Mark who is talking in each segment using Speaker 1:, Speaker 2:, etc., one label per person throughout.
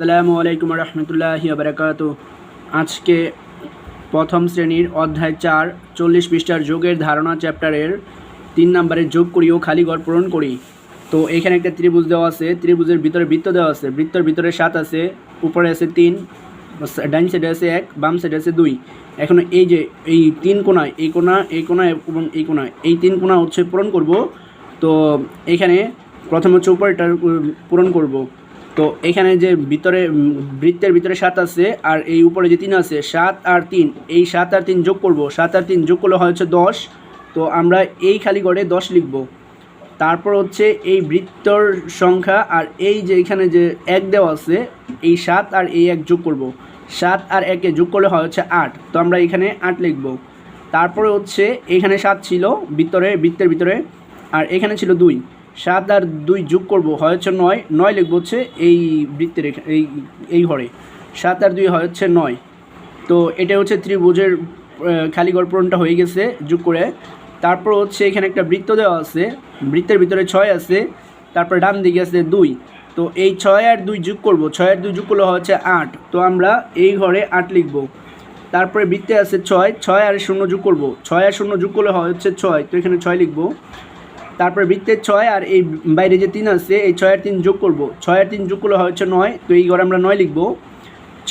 Speaker 1: আসসালামু আলাইকুম রহমতুল্লাহি বারাকাতু আজকে প্রথম শ্রেণির অধ্যায় চার, চল্লিশ পৃষ্ঠার যোগের ধারণা চ্যাপ্টারের তিন নম্বরে যোগ করি ও খালি ঘর পূরণ করি। তো এখানে একটা ত্রিভুজ দেওয়া আছে, ত্রিভুজের ভিতরে বৃত্ত দেওয়া আছে, বৃত্তর ভিতরে সাত আছে, উপরে আছে তিন ডাইন সাইডে আছে এক, বাম সাইডে আছে দুই। এখন এই যে এই তিন কোণায় এই কোণা, এই কোণায় এবং এই কোণায় এই তিন কোণা হচ্ছে পূরণ করব। তো এখানে প্রথম হচ্ছে উপরেটা পূরণ করব। তো এখানে যে ভিতরে বৃত্তের ভিতরে সাত আছে, আর এই উপরে যে তিন আছে, সাত আর তিন, এই সাত আর তিন যোগ করব, সাত আর তিন যোগ করলে হচ্ছে দশ। তো আমরা এই খালি গড়ে দশ লিখব। তারপর হচ্ছে এই বৃত্তর সংখ্যা আর এই যে এখানে যে এক দেওয়া আছে, এই সাত আর এই এক যোগ করব। সাত আর একে যোগ করলে হয় হচ্ছে আট। তো আমরা এখানে আট লিখব। তারপরে হচ্ছে এখানে সাত ছিল ভিতরে, বৃত্তের ভিতরে, আর এখানে ছিল দুই। সাত আর দুই যোগ করব হয় হচ্ছে নয় নয় লিখব হচ্ছে এই বৃত্তের এই এই ঘরে সাত আর দুই হয় হচ্ছে নয়। তো এটা হচ্ছে ত্রিভুজের খালি ঘর হয়ে গেছে যোগ করে। তারপর হচ্ছে এখানে একটা বৃত্ত দেওয়া আছে, বৃত্তের ভিতরে ছয় আছে, তারপর ডান দিকে আছে দুই। তো এই ছয় আর দুই যোগ করব, ছয় আর দুই যোগ করলে হচ্ছে আট। তো আমরা এই ঘরে আট লিখব। তারপরে বৃত্তে আছে ছয় ছয় আর শূন্য যোগ করব। ছয় আর শূন্য যোগ করলে হচ্ছে ছয়, তো এখানে ছয় লিখব। তারপরে বৃত্তের ছয় আর এই বাইরে যে তিন আছে, এই ছয় আর তিন যোগ করব। ছয় আর তিন যোগ করলে হচ্ছে নয়, তো এই ঘরে আমরা নয় লিখব।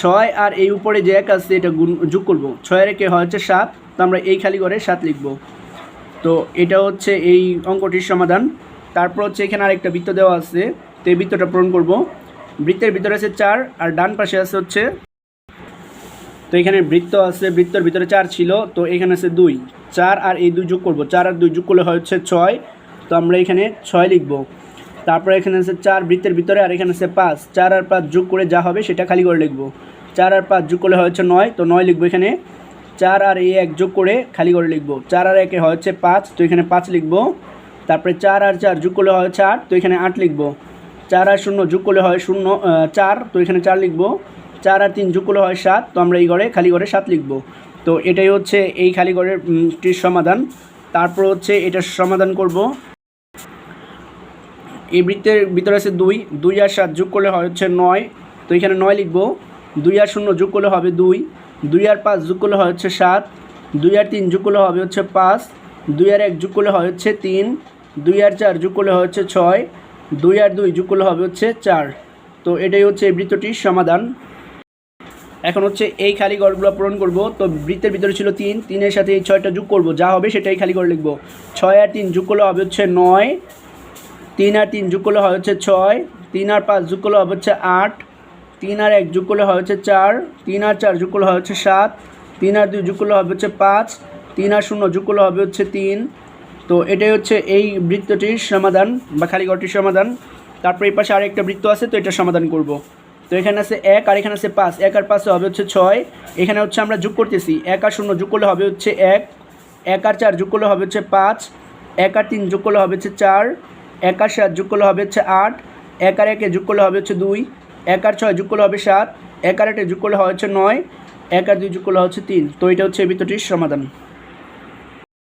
Speaker 1: ছয় আর এই উপরে যে এক আছে, এটা গুণ যোগ করব। ছয়ের একে হচ্ছে সাত, তো আমরা এই খালি ঘরে সাত লিখব। তো এটা হচ্ছে এই অঙ্কটির সমাধান। তারপর হচ্ছে এখানে আরেকটা বৃত্ত দেওয়া আছে, তো এই বৃত্তটা পূরণ করব। বৃত্তের ভিতরে আছে চার, আর ডান পাশে আছে হচ্ছে, তো এখানে বৃত্ত আছে, বৃত্তর ভিতরে চার ছিল, তো এখানে আছে দুই। চার আর এই দুই যোগ করব। চার আর দুই যোগ করলে হচ্ছে ছয় তো আমরা এখানে ছয় লিখব। তারপরে এখানে আছে চার বৃত্তের ভিতরে আর এখানে আছে পাঁচ। চার আর পাঁচ যোগ করে যা হবে সেটা খালি করে লিখব। চার আর পাঁচ যোগ করলে হচ্ছে নয়, তো নয় লিখব এখানে। চার আর এ এক যোগ করে খালি করে লিখব। চার আর একে হচ্ছে পাঁচ, তো এখানে পাঁচ লিখব। তারপরে চার আর চার যোগ করলে হয় হচ্ছে আট, তো এখানে আট লিখব। চার আর শূন্য যোগ করলে হয় শূন্য চার, তো এখানে চার লিখব। চার আর তিন যোগ করলে হয় সাত, তো আমরা এই ঘরে খালি ঘরে সাত লিখব। তো এটাই হচ্ছে এই খালি ঘরের সমাধান। তারপর হচ্ছে এটার সমাধান করব। এই বৃত্তের ভিতরে আছে দুই দুই আর সাত যোগ করলে হচ্ছে নয়। তো এখানে নয় লিখব। দুই আর শূন্য যোগ করলে হবে দুই। দুই আর পাঁচ যোগ করলে হচ্ছে সাত। দুই আর তিন যোগ করলে হবে হচ্ছে পাঁচ। দুই আর এক যোগ করলে হচ্ছে তিন। দুই আর চার যোগ করলে হচ্ছে ছয়। দুই আর দুই যোগ করলে হবে হচ্ছে চার। তো এটাই হচ্ছে এই বৃত্তটির সমাধান। এখন হচ্ছে এই খালি ঘরগুলো পূরণ করব। তো বৃত্তের ভিতরে ছিল তিন। তিনের সাথে এই ছয়টা যোগ করব। যা হবে সেটাই খালি করে লিখব। ছয় আর তিন যোগ করলে হবে হচ্ছে নয়। তিন আর তিন যোগ করলে হচ্ছে ছয়, তিন আর পাঁচ যোগ করলে হচ্ছে আট, তিন আর এক যোগ করলে হচ্ছে চার, তিন আর চার যোগ করলে হচ্ছে সাত, তিন আর দুই যোগ করলে হবে হচ্ছে পাঁচ, তিন আর শূন্য যোগ করলে হবে হচ্ছে তিন। তো এটাই হচ্ছে এই বৃত্তটির সমাধান বা খালিঘরটির সমাধান। তারপর এই পাশে আরেকটা বৃত্ত আছে, তো এটা সমাধান করব। তো এখানে আছে এক আর এখানে আছে পাঁচ, এক আর পাঁচে হবে হচ্ছে ছয়। এখানে হচ্ছে আমরা যোগ করতেছি, এক আর শূন্য যোগ করলে হবে হচ্ছে এক এক আর চার যোগ করলে হবে হচ্ছে পাঁচ, এক আর তিন যোগ করলে হবে হচ্ছে চার এক আর যোগ করলে হবে হচ্ছে আট এক আর একে যোগ করলে হবে হচ্ছে দুই এক আর ছয় যোগ করলে হবে সাত এক আর আটে যোগ করলে হচ্ছে নয় এক আর দুই যোগ করলে হচ্ছে তিন। তো এটা হচ্ছে এই বৃত্তটির সমাধান।